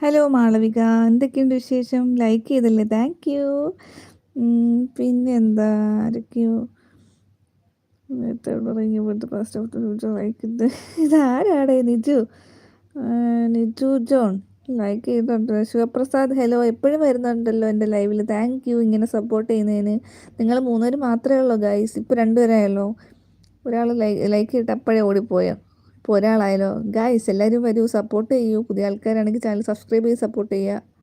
Hello Malavika. എന്തൊക്കെയുണ്ട് വിശേഷം? Like ചെയ്തല്ലേ? താങ്ക് യു പിന്നെ എന്താ ആരൊക്കെയോ? ഫസ്റ്റ് ഓഫ് ഫ്യൂച്ചർ ലൈക്ക് ഇത് ഇതാരാടേ? നിജു. നിജു ജോൺ. ലൈക്ക് ചെയ്തിട്ടുണ്ട്. ശിവപ്രസാദ് ഹലോ എപ്പോഴും വരുന്നുണ്ടല്ലോ എന്റെ ലൈവിൽ താങ്ക് യു ഇങ്ങനെ സപ്പോർട്ട് ചെയ്യുന്നതിന്. നിങ്ങൾ മൂന്നുപേർ മാത്രമേ ഉള്ളൂ ഗൈസ് ഇപ്പോൾ രണ്ടുപേരായല്ലോ. ഒരാൾ ലൈക്ക് ലൈക്ക് ചെയ്തിട്ട് അപ്പോഴേ ഓടിപ്പോയോ? ഇപ്പോൾ ഒരാളായാലോ? ഗായ്സ് എല്ലാവരും വരൂ. സപ്പോർട്ട് ചെയ്യൂ. പുതിയ ആൾക്കാരാണെങ്കിൽ ചാനൽ സബ്സ്ക്രൈബ് ചെയ്ത് സപ്പോർട്ട് ചെയ്യുക.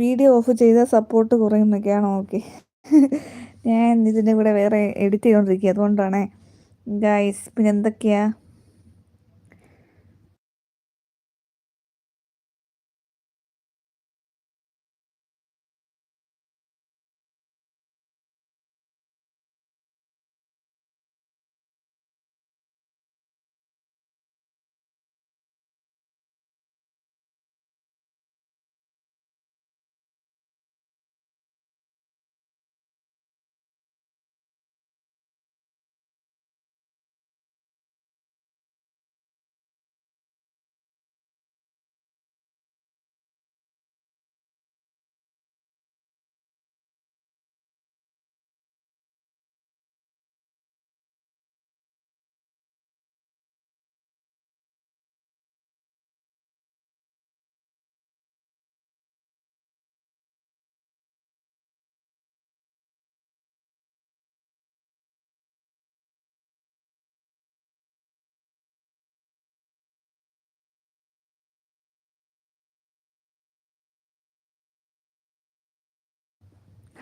വീഡിയോ ഓഫ് ചെയ്താൽ സപ്പോർട്ട് കുറയുന്നൊക്കെയാണോ? ഓക്കെ ഞാൻ ഇതിന്റെ കൂടെ വേറെ എഡിറ്റ് ചെയ്തുകൊണ്ടിരിക്കുക അതുകൊണ്ടാണേ. ഗായ്സ് പിന്നെ എന്തൊക്കെയാ?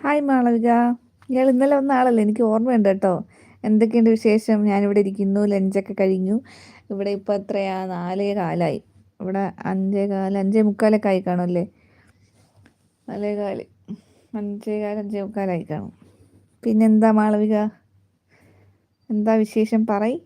ഹായ് മാളവിക. ഇയാൾ ഇന്നലെ വന്ന ആളല്ലേ? എനിക്ക് ഓർമ്മയുണ്ട് കേട്ടോ. എന്തൊക്കെയുണ്ട് വിശേഷം? ഞാനിവിടെ ഇരിക്കുന്നു. ലഞ്ചൊക്കെ കഴിഞ്ഞു. ഇവിടെ ഇപ്പോൾ എത്രയാ? നാലേ കാലായി. ഇവിടെ അഞ്ചേ കാൽ അഞ്ചേ മുക്കാലൊക്കെ ആയി കാണുമല്ലേ നാലേ കാൽ അഞ്ചേ കാൽ അഞ്ചേ മുക്കാലായി കാണും. പിന്നെന്താ മാളവിക? എന്താ വിശേഷം? പറയ്.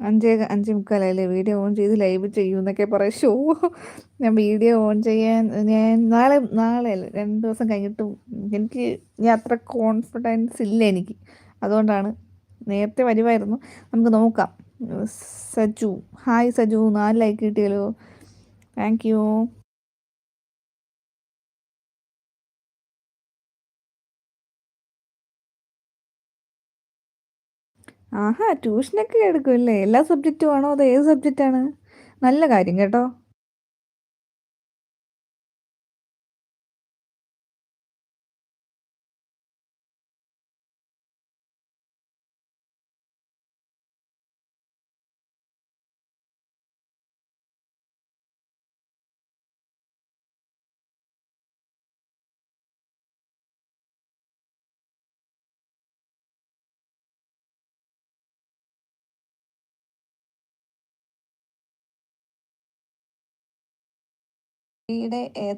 അഞ്ചേ അഞ്ചേ മുക്കാലല്ലേ? വീഡിയോ ഓൺ ചെയ്ത് ലൈവ് ചെയ്യൂ എന്നൊക്കെ പറയും. ഷോ. ഞാൻ വീഡിയോ ഓൺ ചെയ്യാൻ ഞാൻ നാളെ നാളെ അല്ല രണ്ട് ദിവസം കഴിഞ്ഞിട്ട് എനിക്ക് ഞാൻ അത്ര കോൺഫിഡൻസ് ഇല്ല എനിക്ക്. അതുകൊണ്ടാണ് നേരത്തെ വരുമായിരുന്നു നമുക്ക് നോക്കാം. സജു. ഹായ് സജു. നാല് ലൈക്ക് കിട്ടിയല്ലോ. താങ്ക് യു ആഹാ ട്യൂഷനൊക്കെ എടുക്കുമല്ലേ എല്ലാ സബ്ജക്റ്റും ആണോ അതോ ഏത് സബ്ജക്റ്റാണ് നല്ല കാര്യം കേട്ടോ.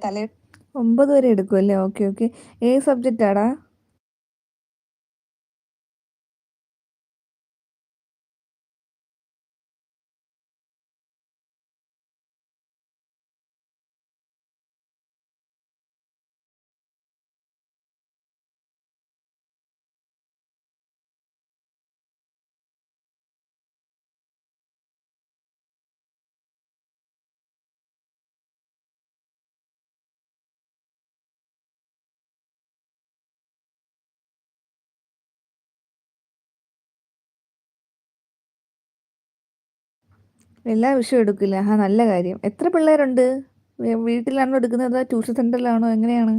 തല ഒമ്പത് വരെ എടുക്കുമല്ലേ ഓക്കെ ഓക്കെ. ഏത് സബ്ജക്റ്റാടാ? എല്ലാ വിഷയവും എടുക്കില്ല. ആ നല്ല കാര്യം. എത്ര പിള്ളേരുണ്ട്? വീട്ടിലാണോ എടുക്കുന്നത്? അതോ ട്യൂഷൻ സെന്ററിലാണോ എങ്ങനെയാണ്?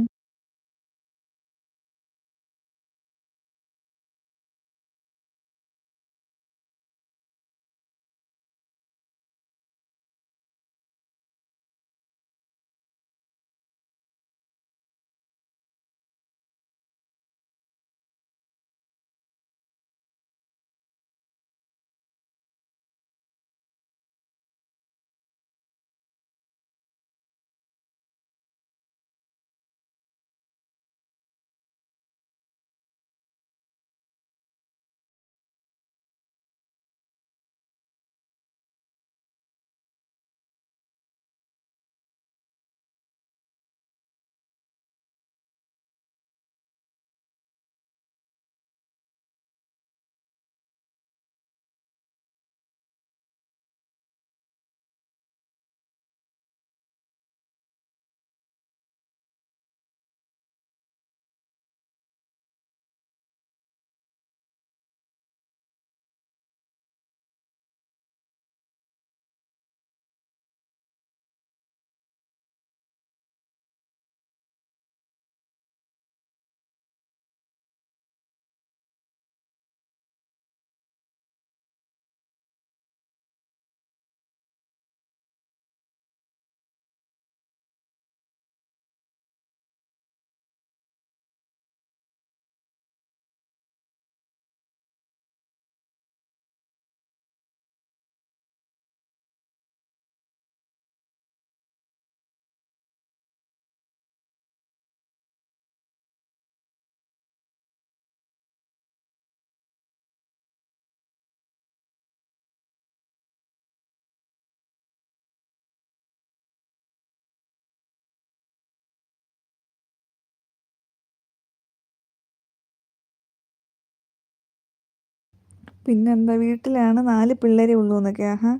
പിന്നെന്താ വീട്ടിലാണ് നാല് പിള്ളേരെ ഉള്ളൂ എന്നൊക്കെ. ആഹാ.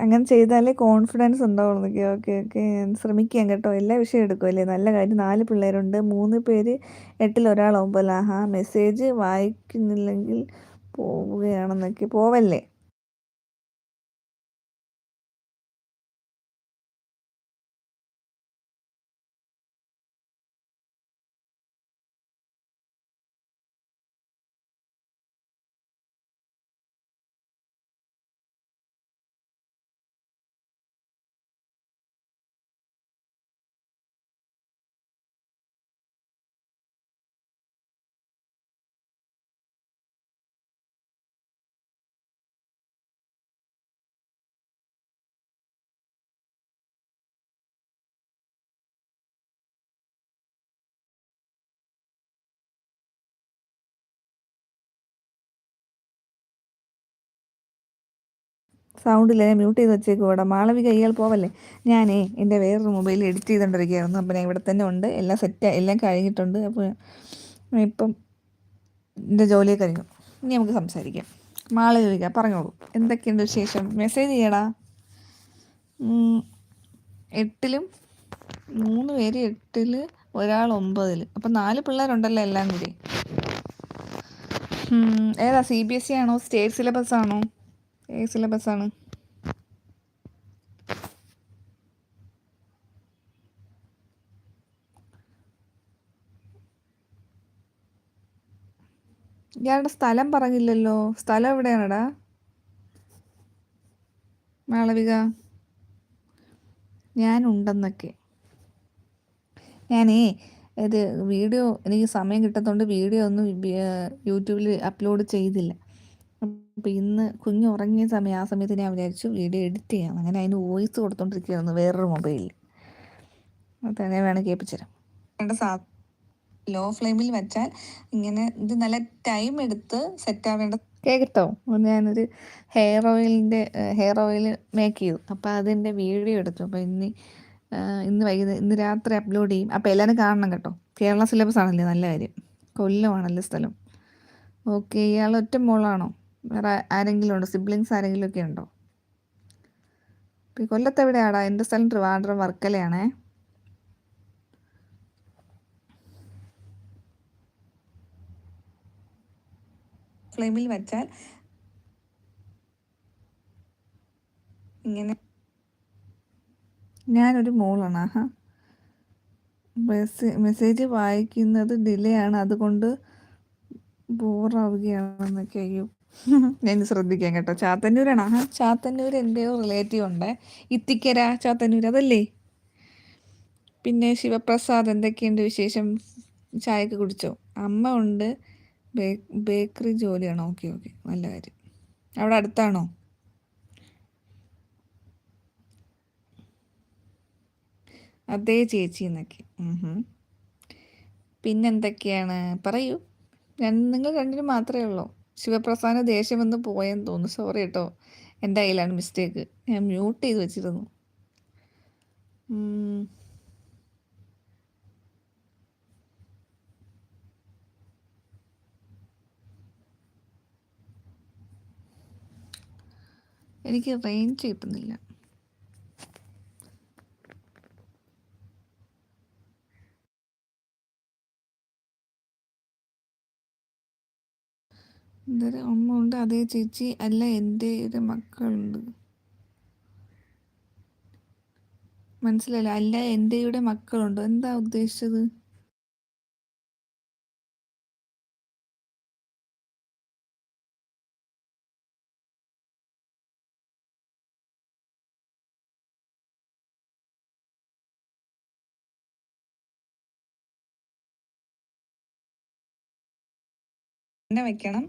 അങ്ങനെ ചെയ്താലേ കോൺഫിഡൻസ് ഉണ്ടാവുള്ളൂ എന്നൊക്കെ. Okay okay. ശ്രമിക്കാം കേട്ടോ. എല്ലാ വിഷയം എടുക്കുമല്ലേ നല്ല കാര്യം. നാല് പിള്ളേരുണ്ട്. മൂന്ന് പേര് എട്ടിൽ ഒരാളാവുമ്പോൾ ആഹാ മെസ്സേജ് വായിക്കുന്നില്ലെങ്കിൽ പോവുകയാണെന്നൊക്കെ. പോവല്ലേ? സൗണ്ടില്ല മ്യൂട്ട് ചെയ്ത് വെച്ചേക്കും ഇവിടെ. മാളവിക ഇയാൾ പോവല്ലേ? ഞാനേ എന്റെ വേറൊരു മൊബൈൽ എഡിറ്റ് ചെയ്തുകൊണ്ടിരിക്കുകയായിരുന്നു അപ്പം ഞാൻ ഇവിടെ തന്നെ ഉണ്ട്. എല്ലാം സെറ്റ് എല്ലാം കഴിഞ്ഞിട്ടുണ്ട്. അപ്പോൾ ഇപ്പം എന്റെ ജോലിയെ കഴിഞ്ഞു. ഇനി നമുക്ക് സംസാരിക്കാം. മാളവിക പറഞ്ഞോളൂ. എന്തൊക്കെയുണ്ട് വിശേഷം? മെസ്സേജ് ചെയ്യടാ. എട്ടിലും മൂന്ന് പേര് എട്ടിൽ ഒരാൾ ഒമ്പതിൽ അപ്പം നാല് പിള്ളേരുണ്ടല്ലോ എല്ലാം കൂടി. ഏതാ? സി ബി എസ് സി ആണോ? സ്റ്റേറ്റ് സിലബസ് ആണോ? ഏ സിലബസാണ് ഇയാളുടെ സ്ഥലം പറഞ്ഞില്ലല്ലോ. സ്ഥലം എവിടെയാണടാ? മാളവിക. ഞാനുണ്ടെന്നൊക്കെ. ഞാനേ ഇത് വീഡിയോ എനിക്ക് സമയം കിട്ടത്തോണ്ട് വീഡിയോ ഒന്നും യൂട്യൂബിൽ അപ്ലോഡ് ചെയ്തില്ല. അപ്പോൾ ഇന്ന് കുഞ്ഞ് ഉറങ്ങിയ സമയം ആ സമയത്ത് ഞാൻ വിചാരിച്ചു വീഡിയോ എഡിറ്റ് ചെയ്യാം. അങ്ങനെ അതിന് വോയിസ് കൊടുത്തോണ്ടിരിക്കുകയായിരുന്നു വേറൊരു മൊബൈലിൽ. തന്നെ വേണം കേൾപ്പിച്ചുതരാം ലോ ഫ്ലെയിമിൽ വെച്ചാൽ ഇങ്ങനെ ഇത് നല്ല ടൈം എടുത്ത് സെറ്റ് ആവേണ്ട കേട്ടോ? ഞാനൊരു ഹെയർ ഓയിലിന്റെ ഹെയർ ഓയിൽ മേക്ക് ചെയ്തു. അപ്പോൾ അതിന്റെ വീഡിയോ എടുത്തു. അപ്പോൾ ഇന്ന് ഇന്ന് വൈകുന്നേരം ഇന്ന് രാത്രി അപ്ലോഡ് ചെയ്യും. അപ്പോൾ എല്ലാവരും കാണണം കേട്ടോ. കേരള സിലബസ് ആണല്ലേ നല്ല കാര്യം. കൊല്ലമാണല്ലോ സ്ഥലം. ഓക്കെ ഇയാൾ ഒറ്റ മോളാണോ? വേറെ ആരെങ്കിലും ഉണ്ടോ? സിബ്ലിങ്സ് ആരെങ്കിലും ഒക്കെ ഉണ്ടോ? ഇപ്പം കൊല്ലത്ത് എവിടെയാടാ? എന്റെ സ്ഥലം ട്രിവാൻഡ്രം വർക്കലയാണേ. ഫ്ലെയിമിൽ വെച്ചാൽ ഇങ്ങനെ ഞാനൊരു മോളാണ്. ആഹാ. മെസ്സേജ് വായിക്കുന്നത് ഡിലേ ആണ്. അതുകൊണ്ട് ബോറാവുകയാണെന്നൊക്കെ അയ്യോ ഞാൻ ശ്രദ്ധിക്കാം കേട്ടോ. ചാത്തന്നൂരാണ്? ആ ചാത്തന്നൂർ എന്റെയോ റിലേറ്റീവ് ഉണ്ട്. ഇത്തിക്കര ചാത്തന്നൂർ അതല്ലേ? പിന്നെ ശിവപ്രസാദ് എന്തൊക്കെയുണ്ട് വിശേഷം? ചായയൊക്കെ കുടിച്ചോ? അമ്മ ഉണ്ട്. ബേക്കറി ജോലിയാണോ? Okay okay. നല്ല കാര്യം. അവിടെ അടുത്താണോ? അതേ ചേച്ചി എന്നൊക്കെ. പിന്നെന്തൊക്കെയാണ് പറയൂ. ഞാൻ നിങ്ങൾ രണ്ടിനും മാത്രമേ ഉള്ളൂ? ശിവപ്രസാദ് ദേഷ്യം വന്ന് പോയെന്ന് തോന്നുന്നു. സോറി കേട്ടോ. എന്റെ കയ്യിലാണ് മിസ്റ്റേക്ക് ഞാൻ മ്യൂട്ട് ചെയ്ത് വെച്ചിരുന്നു. എനിക്ക് റേഞ്ച് കിട്ടുന്നില്ല എന്തൊരു അമ്മ ഉണ്ട് അതേ ചേച്ചി. അല്ല എന്റെ ഒരു മക്കളുണ്ട്. മനസ്സിലല്ല അല്ല എന്റെ ഇവിടെ മക്കളുണ്ട്. എന്താ ഉദ്ദേശിച്ചത്? വെക്കണം.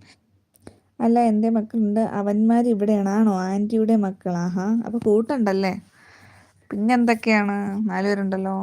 അല്ല എന്റെ മക്കളുണ്ട്. അവന്മാർ ഇവിടെയാണാണോ? ആന്റിയുടെ മക്കളാഹാ അപ്പോൾ കൂട്ടുണ്ടല്ലേ? പിന്നെന്തൊക്കെയാണ്? നാലുപേരുണ്ടല്ലോ.